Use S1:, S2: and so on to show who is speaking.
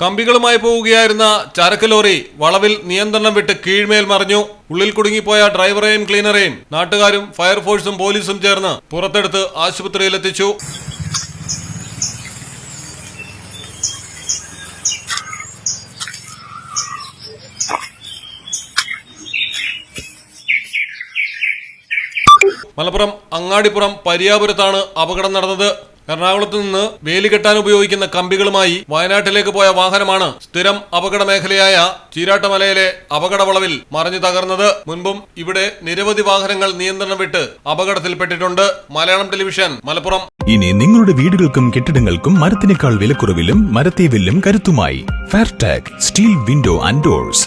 S1: കമ്പികളുമായി പോവുകയായിരുന്ന ചരക്ക് ലോറി വളവിൽ നിയന്ത്രണം വിട്ട് കീഴ്മേൽ മറിഞ്ഞു. ഉള്ളിൽ കുടുങ്ങിപ്പോയ ഡ്രൈവറെയും ക്ലീനറെയും നാട്ടുകാരും ഫയർഫോഴ്സും പോലീസും ചേർന്ന് പുറത്തെടുത്ത് ആശുപത്രിയിലെത്തിച്ചു. മലപ്പുറം അങ്ങാടിപ്പുറം പരിയാപുരത്താണ് അപകടം നടന്നത്. എറണാകുളത്ത് നിന്ന് വേലി കെട്ടാൻ ഉപയോഗിക്കുന്ന കമ്പികളുമായി വയനാട്ടിലേക്ക് പോയ വാഹനമാണ് സ്ഥിരം അപകട മേഖലയായ ചീരാട്ടമലയിലെ അപകട വളവിൽ മറിഞ്ഞു തകർന്നത്. മുൻപും ഇവിടെ നിരവധി വാഹനങ്ങൾ നിയന്ത്രണം വിട്ട് അപകടത്തിൽപ്പെട്ടിട്ടുണ്ട്. മലയാളം ടെലിവിഷൻ മലപ്പുറം.
S2: ഇനി നിങ്ങളുടെ വീടുകൾക്കും കെട്ടിടങ്ങൾക്കും മരത്തിനേക്കാൾ വിലക്കുറവിലും മരത്തെ വില്ലും കരുത്തുമായി. Fairtag steel window and doors